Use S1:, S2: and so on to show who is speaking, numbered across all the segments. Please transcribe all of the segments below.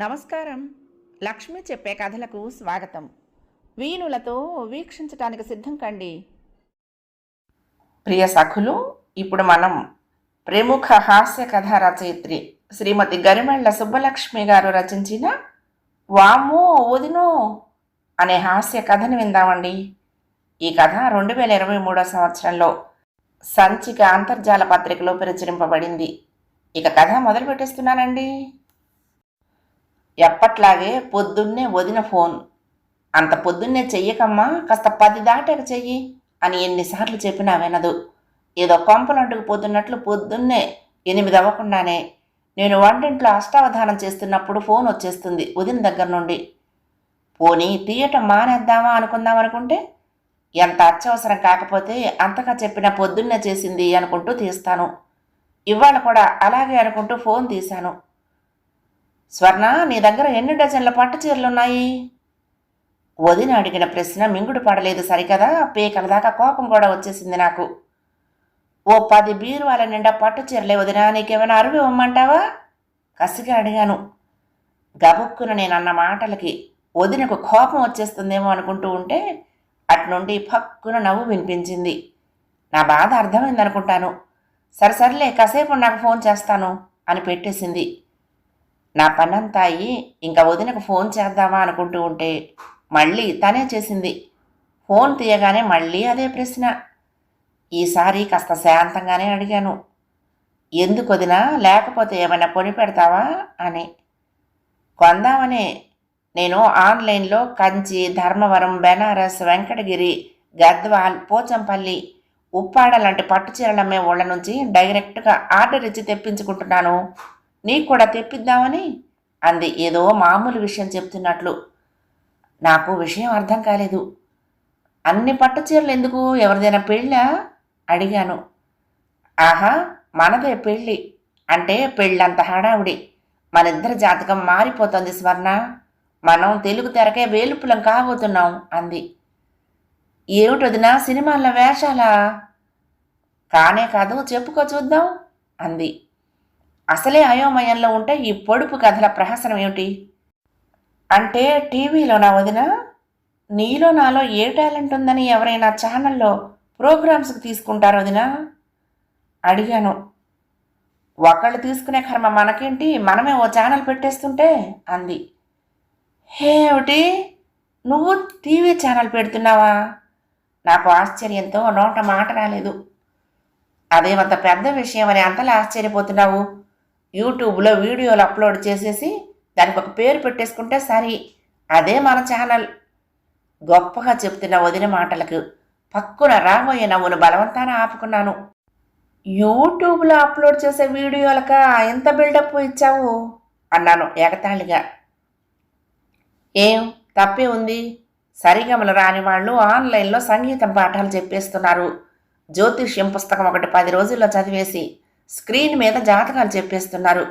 S1: నమస్కారం. లక్ష్మి చెప్పే కథలకు స్వాగతం. వీణులతో వీక్షించటానికి సిద్ధం కండి. ప్రియ సఖులు ఇప్పుడు మనం ప్రముఖ హాస్య కథ రచయిత్రి శ్రీమతి గరిమెళ్ళ సుబ్బలక్ష్మి గారు రచించిన వామో వదినో అనే హాస్య కథను విందామండి. ఈ కథ రెండు వేల ఇరవై మూడో సంవత్సరంలో సంచిక అంతర్జాల పత్రికలో ప్రచురింపబడింది. ఇక కథ మొదలు పెట్టేస్తున్నానండి ఎప్పట్లాగే పొద్దున్నే వదిన ఫోన్. అంత పొద్దున్నే చెయ్యకమ్మా కాస్త పది దాటాక చెయ్యి అని ఎన్నిసార్లు చెప్పినా వినదు. ఏదో కొంపలంటుకు పోతున్నట్లు పొద్దున్నే ఎనిమిది అవ్వకుండానే నేను వంటింట్లో అష్టావధానం చేస్తున్నప్పుడు ఫోన్ వచ్చేస్తుంది వదిన దగ్గర నుండి. పోనీ తీయటం మానేద్దామా అనుకుందాం అనుకుంటే? ఎంత అత్యవసరం కాకపోతే అంతగా చెప్పిన పొద్దున్నే చేసింది అనుకుంటూ తీస్తాను. ఇవాళ కూడా అలాగే అనుకుంటూ ఫోన్ తీశాను. స్వర్ణ నీ దగ్గర ఎన్ని డజన్ల పట్టు చీరలున్నాయి? వదిన అడిగిన ప్రశ్న మింగుడు పడలేదు సరికదా? పీకల దాకా కోపం కూడా వచ్చేసింది నాకు. ఓ పది బీరువాల నిండా పట్టు చీరలే వదినా నీకేమైనా అరువు ఇవ్వమంటావా? కసిగా అడిగాను. గబుక్కున నేను అన్న మాటలకి వదినకు కోపం వచ్చేస్తుందేమో అనుకుంటూ ఉంటే అట్నుండి పక్కున నవ్వు వినిపించింది. నా బాధ అర్థమైందనుకుంటాను. సరే సర్లే కాసేపు నాకు ఫోన్ చేస్తాను అని పెట్టేసింది. నా పనంతా అయ్యి ఇంకా వదినకు ఫోన్ చేద్దామా అనుకుంటూ ఉంటే మళ్ళీ తనే చేసింది. ఫోన్ తీయగానే మళ్ళీ అదే ప్రశ్న. ఈసారి కాస్త శాంతంగానే అడిగాను. ఎందుకు వదినా లేకపోతే ఏమైనా కొని పెడతావా? అని. కొందామనే. నేను ఆన్లైన్లో కంచి ధర్మవరం బెనారస్ వెంకటగిరి గద్వాల్ పోచంపల్లి ఉప్పాడ లాంటి పట్టు చీరలు అమ్మే ఊళ్ళ నుంచి డైరెక్ట్గా ఆర్డర్ ఇచ్చి తెప్పించుకుంటున్నాను. నీకు కూడా తెప్పిద్దామని అంది. ఏదో మామూలు విషయం చెప్తున్నట్లు. నాకు విషయం అర్థం కాలేదు. అన్ని పట్టు చీరలు ఎందుకు? ఎవరిదైనా పెళ్ళా? అడిగాను. ఆహా మనదే పెళ్ళి. అంటే పెళ్ళంత హడావుడి. మనిద్దరి జాతకం మారిపోతుంది స్వర్ణ. మనం తెలుగు తెరకే వేలుపులం కాబోతున్నాం అంది. ఏమిటొదినా సినిమాల్లో వేషాలా? కానే కాదు చెప్పుకో చూద్దాం అంది. అసలే అయోమయంలో ఉంటే ఈ పొడుపు కథల ప్రహసనం ఏమిటి? అంటే టీవీలో నా వదిన నీలో నాలో ఏ టాలెంట్ ఉందని ఎవరైనా ఛానల్లో ప్రోగ్రామ్స్కి తీసుకుంటారు వదిన? అడిగాను. ఒకళ్ళు తీసుకునే కర్మ మనకేంటి? మనమే ఓ ఛానల్ పెట్టేస్తుంటే అంది. హేమిటి నువ్వు టీవీ ఛానల్ పెడుతున్నావా? నాకు ఆశ్చర్యంతో నోట మాట రాలేదు. అదేమంత పెద్ద విషయం అని అంతలా ఆశ్చర్యపోతున్నావు? యూట్యూబ్లో వీడియోలు అప్లోడ్ చేసేసి దానికి ఒక పేరు పెట్టేసుకుంటే సరి. అదే మన ఛానల్. గొప్పగా చెప్తున్న వదిన మాటలకు పక్కున రాబోయే నవ్వును బలవంతాన ఆపుకున్నాను. యూట్యూబ్లో అప్లోడ్ చేసే వీడియోలక ఎంత బిల్డప్ ఇచ్చావు? అన్నాను ఎగతాళిగా ఏం? తప్పే ఉంది. సరిగమలు రాని వాళ్ళు ఆన్లైన్లో సంగీతం పాఠాలు చెప్పేస్తున్నారు. జ్యోతిష్యం పుస్తకం ఒకటి పది రోజుల్లో చదివేసి స్క్రీన్ మీద జాతకాలు చెప్పేస్తున్నారు.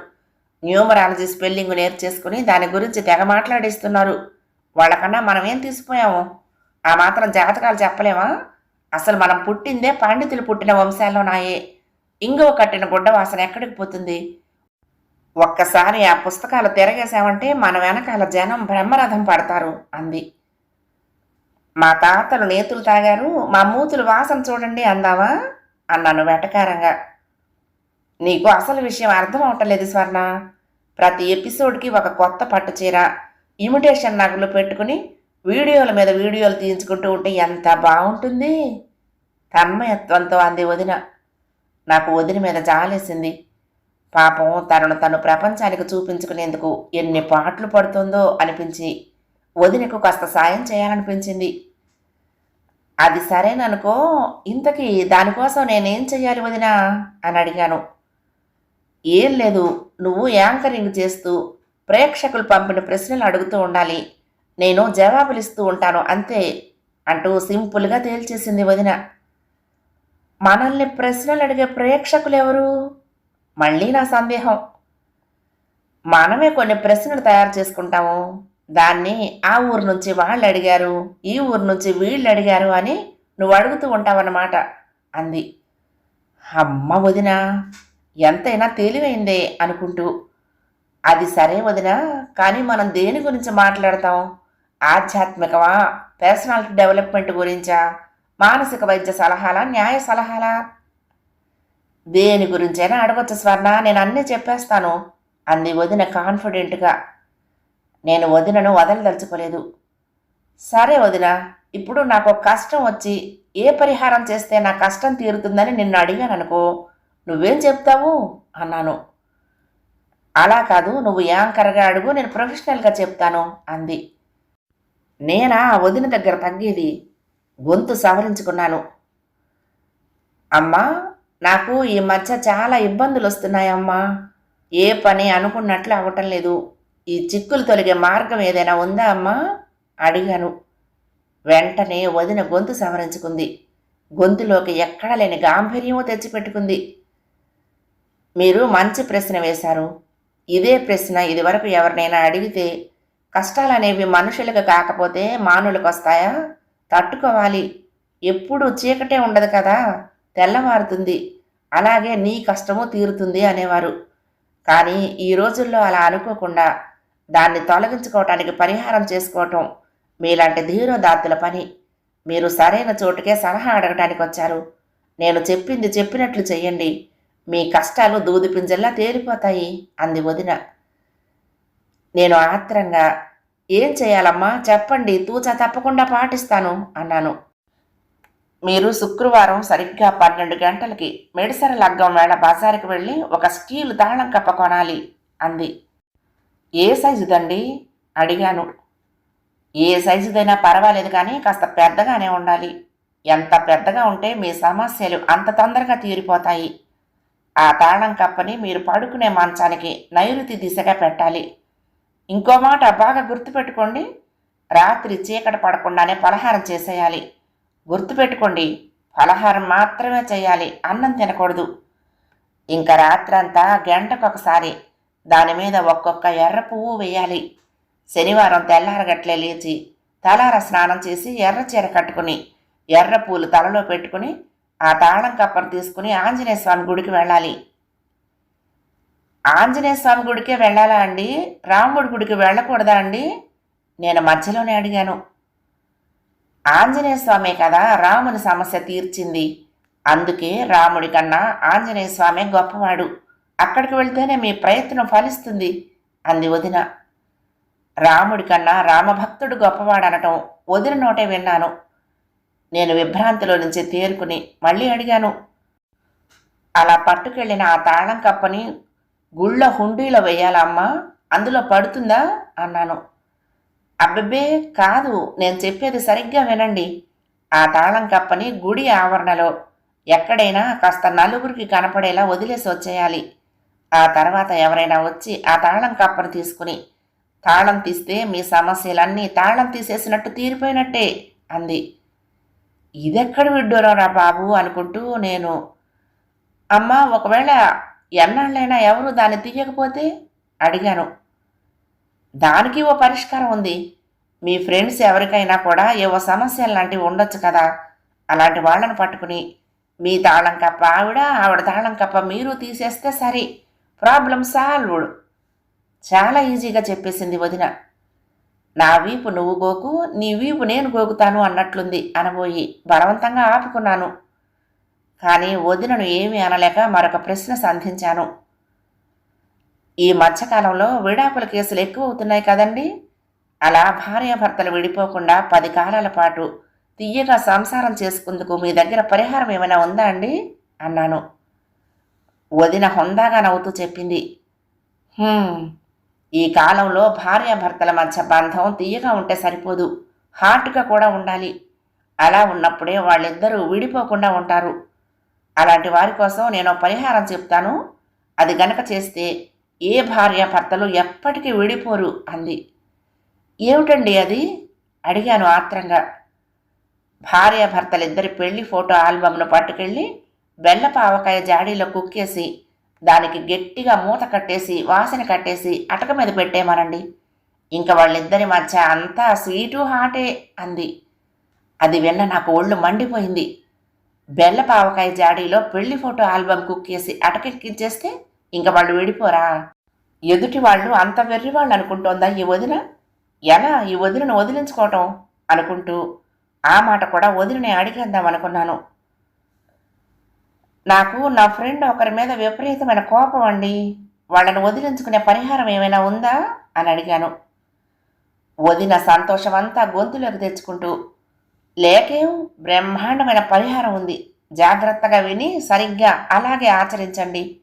S1: న్యూమరాలజీ స్పెల్లింగ్ నేర్చేసుకుని దాని గురించి తెగ మాట్లాడేస్తున్నారు. వాళ్ళకన్నా మనం ఏం తీసిపోయాము ఆ మాత్రం జాతకాలు చెప్పలేమా? అసలు మనం పుట్టిందే పండితులు పుట్టిన వంశాల్లో నాయే ఇంగువ కట్టిన గుడ్డ వాసన ఎక్కడికి పోతుంది? ఒక్కసారి ఆ పుస్తకాలు తిరగేశామంటే మన వెనకాల జనం బ్రహ్మరథం పడతారు అంది. మా తాతలు నేతులు తాగారు మా మూతులు వాసన చూడండి అందావా? అన్నాను వెటకారంగా. నీకు అసలు విషయం అర్థం అవటలేదు స్వర్ణ. ప్రతి ఎపిసోడ్కి ఒక కొత్త పట్టు చీర ఇమిటేషన్ నగలు పెట్టుకుని వీడియోల మీద వీడియోలు తీయించుకుంటూ ఉంటే ఎంత బాగుంటుంది. తన్మయత్వంతో అంది వదిన. నాకు వదిన మీద జాలేసింది. పాపం తనను తను ప్రపంచానికి చూపించుకునేందుకు ఎన్ని పాటలు పడుతుందో అనిపించి వదినకు కాస్త సాయం చేయాలనిపించింది. అది సరేననుకో ఇంతకీ దానికోసం నేనేం చెయ్యాలి వదినా? అని అడిగాను. ఏం లేదు. నువ్వు యాంకరింగ్ చేస్తూ ప్రేక్షకులు పంపిన ప్రశ్నలు అడుగుతూ ఉండాలి. నేను జవాబులు ఇస్తూ ఉంటాను అంతే అంటూ సింపుల్గా తేల్చేసింది వదిన. మనల్ని ప్రశ్నలు అడిగే ప్రేక్షకులు ఎవరు? మళ్ళీ నా సందేహం. మనమే కొన్ని ప్రశ్నలు తయారు చేసుకుంటాము. దాన్ని ఆ ఊరు నుంచి వాళ్ళు అడిగారు ఈ ఊరు నుంచి వీళ్ళు అడిగారు అని నువ్వు అడుగుతూ ఉంటావన్నమాట అంది. అమ్మ వదిన! ఎంతైనా తెలివైందే అనుకుంటూ అది సరే వదిన కానీ మనం దేని గురించి మాట్లాడతాం? ఆధ్యాత్మికమా? పర్సనాలిటీ డెవలప్మెంట్ గురించా? మానసిక వైద్య సలహాలా? న్యాయ సలహాలా? దేని గురించైనా అడగొచ్చు స్వర్ణ నేను అన్నీ చెప్పేస్తాను అంది వదిన కాన్ఫిడెంట్గా. నేను వదినను వదలదలుచుకోలేదు. సరే వదిన ఇప్పుడు నాకు కష్టం వచ్చి ఏ పరిహారం చేస్తే నా కష్టం తీరుతుందని నిన్ను అడిగాను అనుకో నువ్వేం చెప్తావు? అన్నాను. అలా కాదు నువ్వు యాంకర్గా అడుగు నేను ప్రొఫెషనల్గా చెప్తాను అంది. నేనా వదిన దగ్గర తగ్గేది? గొంతు సవరించుకున్నాను. అమ్మా నాకు ఈ మధ్య చాలా ఇబ్బందులు వస్తున్నాయమ్మా ఏ పని అనుకున్నట్లు అవ్వటం లేదు. ఈ చిక్కులు తొలగే మార్గం ఏదైనా ఉందా అమ్మా? అడిగాను. వెంటనే వదిన గొంతు సవరించుకుంది. గొంతులోకి ఎక్కడ లేని గాంభీర్యము తెచ్చిపెట్టుకుంది. మీరు మంచి ప్రశ్న వేశారు. ఇదే ప్రశ్న ఇదివరకు ఎవరినైనా అడిగితే కష్టాలనేవి మనుషులకు కాకపోతే మానులకు వస్తాయా తట్టుకోవాలి. ఎప్పుడు చీకటే ఉండదు కదా? తెల్లవారుతుంది. అలాగే నీ కష్టము తీరుతుంది అనేవారు. కానీ ఈ రోజుల్లో అలా అనుకోకుండా దాన్ని తొలగించుకోవటానికి పరిహారం చేసుకోవటం మీలాంటి ధీరోదాత్తుల పని. మీరు సరైన చోటుకే సలహా అడగటానికి వచ్చారు నేను చెప్పింది చెప్పినట్లు చెయ్యండి. మీ కష్టాలు దూది పింజల్లా తేలిపోతాయి అంది వదిన. నేను ఆత్రంగా ఏం చేయాలమ్మా? చెప్పండి తూచా తప్పకుండా పాటిస్తాను అన్నాను. మీరు శుక్రవారం సరిగ్గా పన్నెండు గంటలకి మెడిసర లగ్గం వేళ బజారుకు వెళ్ళి ఒక స్టీల్ తాళం కప్ప కొనాలి అంది. ఏ సైజుదండి అడిగాను. ఏ సైజుదైనా పర్వాలేదు కానీ కాస్త పెద్దగానే ఉండాలి. ఎంత పెద్దగా ఉంటే మీ సమస్యలు అంత తొందరగా తీరిపోతాయి ఆ తాళం కప్పని మీరు పడుకునే మంచానికి నైరుతి దిశగా పెట్టాలి. ఇంకో మాట బాగా గుర్తుపెట్టుకోండి. రాత్రి చీకట పడకుండానే పలహారం చేసేయాలి. గుర్తుపెట్టుకోండి పలహారం మాత్రమే చేయాలి అన్నం తినకూడదు. ఇంకా రాత్రంతా గంటకొకసారి దాని మీద ఒక్కొక్క ఎర్ర పువ్వు వేయాలి. శనివారం తెల్లారగట్లే లేచి తలార స్నానం చేసి ఎర్ర చీర కట్టుకుని ఎర్ర పూలు తలలో పెట్టుకుని ఆ తాళం కప్పను తీసుకుని ఆంజనేయ స్వామి గుడికి వెళ్ళాలి. ఆంజనేయ స్వామి గుడికే వెళ్ళాలా అండి? రాముడి గుడికి వెళ్ళకూడదా అండి? నేను మధ్యలోనే అడిగాను. ఆంజనేయ స్వామే కదా రాముని సమస్య తీర్చింది. అందుకే రాముడి కన్నా ఆంజనేయ స్వామి గొప్పవాడు. అక్కడికి వెళ్తేనే మీ ప్రయత్నం ఫలిస్తుంది అంది వదిన. రాముడి కన్నా రామభక్తుడు గొప్పవాడనటం వదిన నోటే విన్నాను. నేను విభ్రాంతిలో నుంచి తేరుకుని మళ్ళీ అడిగాను. అలా పట్టుకెళ్ళిన ఆ తాళం కప్పని గుళ్ళో హుండీలో వేయాలమ్మా అందులో పడుతుందా? అన్నాను. అబ్బబ్బే కాదు నేను చెప్పేది సరిగ్గా వినండి. ఆ తాళం కప్పని గుడి ఆవరణలో ఎక్కడైనా కాస్త నలుగురికి కనపడేలా వదిలేసి వచ్చేయాలి. ఆ తర్వాత ఎవరైనా వచ్చి ఆ తాళం కప్పను తీసుకుని తాళం తీస్తే మీ సమస్యలన్నీ తాళం తీసేసినట్టు తీరిపోయినట్టే అంది. ఇదెక్కడ విడ్డూరంరా బాబు అనుకుంటూ నేను అమ్మా ఒకవేళ ఎన్నాళ్ళైనా ఎవరు దాన్ని తీయకపోతే? అడిగాను. దానికి ఓ పరిష్కారం ఉంది. మీ ఫ్రెండ్స్ ఎవరికైనా కూడా ఏవో సమస్యలు లాంటివి ఉండొచ్చు కదా? అలాంటి వాళ్ళని పట్టుకుని మీ తాళం కప్ప ఆవిడ ఆవిడ తాళం కప్ప మీరు తీసేస్తే సరే. Problem solved. చాలా ఈజీగా చెప్పేసింది వదిన. నా వీపు నువ్వు గోకు నీ వీపు నేను గోకుతాను అన్నట్లుంది అనబోయి బలవంతంగా ఆపుకున్నాను. కానీ వదినను ఏమీ అనలేక మరొక ప్రశ్న సంధించాను. ఈ మధ్యకాలంలో విడాకుల కేసులు ఎక్కువ అవుతున్నాయి కదండి? అలా భార్యాభర్తలు విడిపోకుండా పది కాలాల పాటు తీయగా సంసారం చేసుకుందుకు మీ దగ్గర పరిహారం ఏమైనా ఉందా అండి? అన్నాను. వదిన హుందాగా నవ్వుతూ చెప్పింది. ఈ కాలంలో భార్యాభర్తల మధ్య బంధం తీయగా ఉంటే సరిపోదు. హార్ట్గా కూడా ఉండాలి. అలా ఉన్నప్పుడే వాళ్ళిద్దరూ విడిపోకుండా ఉంటారు. అలాంటి వారి కోసం నేను పరిహారం చెప్తాను. అది గనక చేస్తే ఏ భార్యాభర్తలు ఎప్పటికీ విడిపోరు అంది. ఏమిటండి అది? అడిగాను ఆత్రంగా. భార్యాభర్తలిద్దరి పెళ్ళి ఫోటో ఆల్బమ్ను పట్టుకెళ్ళి బెల్లపావకాయ జాడీలో కుక్కేసి దానికి గట్టిగా మూత కట్టేసి వాసన కట్టేసి అటక మీద పెట్టేమనండి. ఇంకా వాళ్ళిద్దరి మధ్య అంతా స్వీటు హాటే అంది. అది విన్న నాకు ఒళ్ళు మండిపోయింది. బెల్లపావకాయ జాడీలో పెళ్ళి ఫోటో ఆల్బమ్ కుక్కేసి అటకెక్కించేస్తే ఇంకా వాళ్ళు విడిపోరా? ఎదుటి వాళ్ళు అంత వెర్రి వాళ్ళు అనుకుంటోందా ఈ వదిన? ఎలా ఈ వదినను వదిలించుకోవటం? అనుకుంటూ ఆ మాట కూడా వదిలిని అడిగేద్దాం అనుకున్నాను. నాకు నా ఫ్రెండ్ ఒకరి మీద విపరీతమైన కోపం అండి. వాళ్ళని వదిలించుకునే పరిహారం ఏమైనా ఉందా? అని అడిగాను. వదిన సంతోషం అంతా గొంతులోకి తెచ్చుకుంటూ లేకేం బ్రహ్మాండమైన పరిహారం ఉంది. జాగ్రత్తగా విని సరిగ్గా అలాగే ఆచరించండి.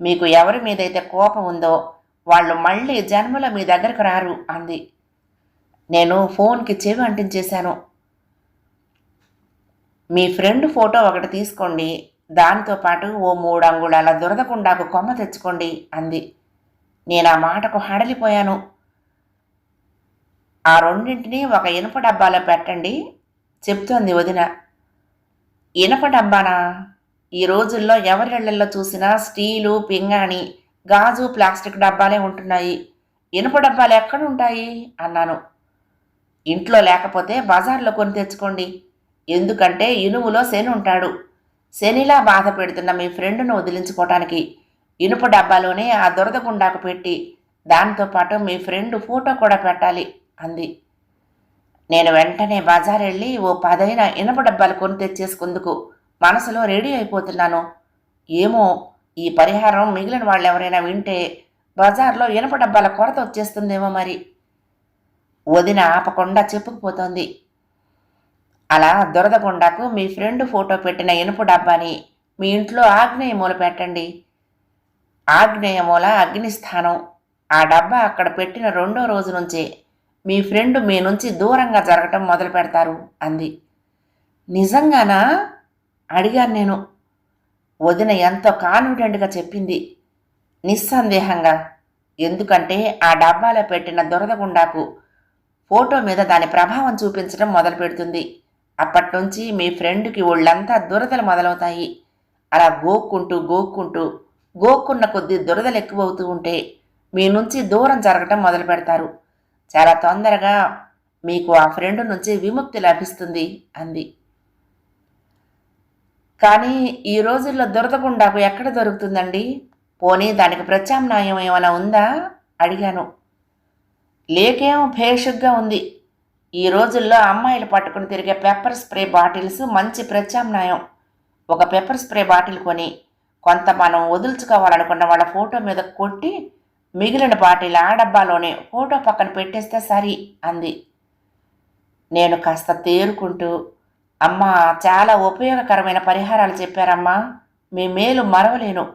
S1: మీకు ఎవరి మీదైతే కోపం ఉందో వాళ్ళు మళ్ళీ జన్మలో మీ దగ్గరకు రారు అంది. నేను ఫోన్కి చెవి అంటించేశాను. మీ ఫ్రెండ్ ఫోటో ఒకటి తీసుకోండి. దానితో పాటు ఓ మూడు అంగుళాల దురదకుండాకు కొమ్మ తెచ్చుకోండి అంది. నేను ఆ మాటకు హడలిపోయాను. ఆ రెండింటినీ ఒక ఇనుప డబ్బాలో పెట్టండి చెప్తోంది వదిన. ఇనప డబ్బానా? ఈ రోజుల్లో ఎవరిళ్ళలో చూసినా స్టీలు పింగాణి గాజు ప్లాస్టిక్ డబ్బాలే ఉంటున్నాయి. ఇనుప డబ్బాలు ఎక్కడ ఉంటాయి అన్నాను. ఇంట్లో లేకపోతే బజార్లో కొని తెచ్చుకోండి. ఎందుకంటే ఇనుములో శని ఉంటాడు. శనిలా బాధ పెడుతున్న మీ ఫ్రెండ్ను వదిలించుకోవటానికి ఇనుప డబ్బాలోనే ఆ దురద గుండాకు పెట్టి దాంతో పాటు మీ ఫ్రెండ్ ఫోటో కూడా పెట్టాలి అంది. నేను వెంటనే బజార్ వెళ్ళి ఓ పదైన ఇనుప డబ్బాలు కొని తెచ్చేసుకుందుకు మనసులో రెడీ అయిపోతున్నాను. ఏమో ఈ పరిహారం మిగిలిన వాళ్ళు ఎవరైనా వింటే బజార్లో ఇనుప డబ్బాల కొరత వచ్చేస్తుందేమో మరి. వదిన ఆపకుండా చెప్పుకుపోతోంది. అలా దురదగుండాకు మీ ఫ్రెండ్ ఫోటో పెట్టిన ఇనుపు డబ్బాని మీ ఇంట్లో ఆగ్నేయ మూల పెట్టండి. ఆగ్నేయ మూల అగ్నిస్థానం. ఆ డబ్బా అక్కడ పెట్టిన రెండో రోజు నుంచే మీ ఫ్రెండ్ మీ నుంచి దూరంగా జరగటం మొదలు పెడతారు అంది. నిజంగానా? అడిగాను నేను. వదిన ఎంతో కాన్ఫిడెంట్గా చెప్పింది. నిస్సందేహంగా. ఎందుకంటే ఆ డబ్బాలో పెట్టిన దురదగుండాకు ఫోటో మీద దాని ప్రభావం చూపించడం మొదలు పెడుతుంది అప్పటి నుంచి మీ ఫ్రెండ్కి ఒళ్ళంతా దురదలు మొదలవుతాయి. అలా గోక్కుంటూ గోక్కుంటూ గోక్కున్న కొద్దీ దురదలు ఎక్కువవుతూ ఉంటే మీ నుంచి దూరం జరగటం మొదలు పెడతారు. చాలా తొందరగా మీకు ఆ ఫ్రెండ్ నుంచి విముక్తి లభిస్తుంది అంది. కానీ ఈ రోజుల్లో దురద గుండాకు ఎక్కడ దొరుకుతుందండి? పోనీ దానికి ప్రత్యామ్నాయం ఏమైనా ఉందా? అడిగాను. లేకేం భేషుగ్గా ఉంది. ఈ రోజుల్లో అమ్మాయిలు పట్టుకుని తిరిగే పెప్పర్ స్ప్రే బాటిల్స్ మంచి ప్రత్యామ్నాయం. ఒక పెప్పర్ స్ప్రే బాటిల్ కొని కొంత మనం వదులుచుకోవాలనుకున్న వాళ్ళ ఫోటో మీద కొట్టి మిగిలిన బాటిల్ ఆ డబ్బాలోనే ఫోటో పక్కన పెట్టేస్తే సరి అంది. నేను కాస్త తేరుకుంటూ అమ్మా చాలా ఉపయోగకరమైన పరిహారాలు చెప్పారమ్మా. మీ మేలు మరవలేను.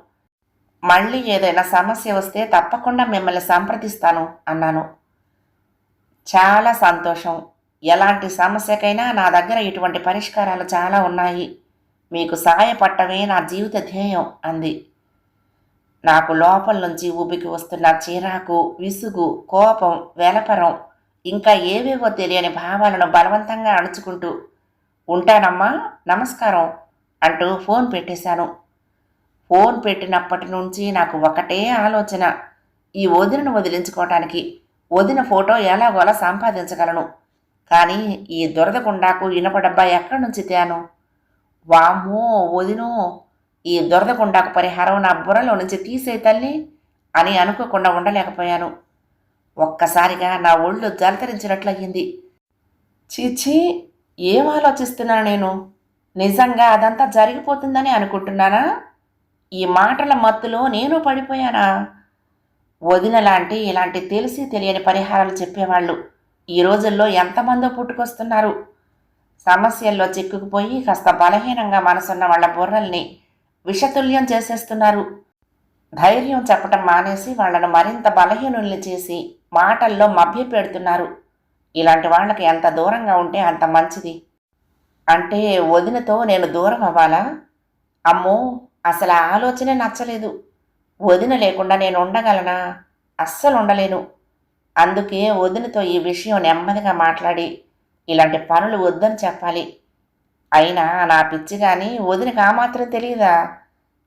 S1: మళ్ళీ ఏదైనా సమస్య వస్తే తప్పకుండా మిమ్మల్ని సంప్రదిస్తాను అన్నాను. చాలా సంతోషం. ఎలాంటి సమస్యకైనా నా దగ్గర ఇటువంటి పరిష్కారాలు చాలా ఉన్నాయి. మీకు సహాయపడటమే నా జీవిత ధ్యేయం అంది. నాకు లోపల నుంచి ఊపికి వస్తున్న చిరాకు విసుగు కోపం వెలపరం ఇంకా ఏవేవో తెలియని భావాలను బలవంతంగా అణుచుకుంటూ ఉంటానమ్మా నమస్కారం అంటూ ఫోన్ పెట్టేశాను. ఫోన్ పెట్టినప్పటి నుంచి నాకు ఒకటే ఆలోచన ఈ వదిలిని వదిలించుకోవటానికి వదిన ఫోటో ఎలాగోలా సంపాదించగలను. కానీ ఈ దురదగుండాకు ఇనప డబ్బా ఎక్కడి నుంచి తేను? వామ్మో వదినో ఈ దురదగుండాకు పరిహారం నా బుర్రలో నుంచి తీసే తల్లి అని అనుకోకుండా ఉండలేకపోయాను. ఒక్కసారిగా నా ఒళ్ళు జలతరించినట్లయింది. చీచీ ఏం ఆలోచిస్తున్నా నేను? నిజంగా అదంతా జరిగిపోతుందని అనుకుంటున్నానా? ఈ మాటల మత్తులో నేను పడిపోయానా? వదిన లాంటి ఇలాంటి తెలిసి తెలియని పరిహారాలు చెప్పేవాళ్ళు. ఈ రోజుల్లో ఎంతమందో పుట్టుకొస్తున్నారు. సమస్యల్లో చిక్కుకుపోయి కాస్త బలహీనంగా మనసున్న వాళ్ళ బుర్రల్ని విషతుల్యం చేసేస్తున్నారు. ధైర్యం చెప్పటం మానేసి వాళ్ళను మరింత బలహీనుల్ని చేసి మాటల్లో మభ్య పెడుతున్నారు. ఇలాంటి వాళ్ళకి ఎంత దూరంగా ఉంటే అంత మంచిది. అంటే వదినతో నేను దూరం అవ్వాలా? అమ్మో అసలు ఆలోచనే నచ్చలేదు. వదిన లేకుండా నేను ఉండగలనా? అస్సలు ఉండలేను. అందుకే వదినతో ఈ విషయం నెమ్మదిగా మాట్లాడి ఇలాంటి పనులు వద్దని చెప్పాలి. అయినా నా పిచ్చి కానీ వదినకి ఆ మాత్రం తెలియదా?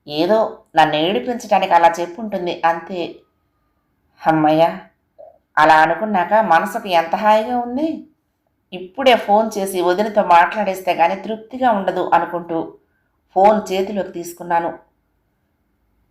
S1: ఏదో నన్ను ఏడిపించడానికి అలా చెప్పుంటుంది అంతే. అమ్మయ్య అలా అనుకున్నాక మనసుకు ఎంత హాయిగా ఉంది? ఇప్పుడే ఫోన్ చేసి వదినతో మాట్లాడేస్తే కానీ తృప్తిగా ఉండదు అనుకుంటూ ఫోన్ చేతిలోకి తీసుకున్నాను.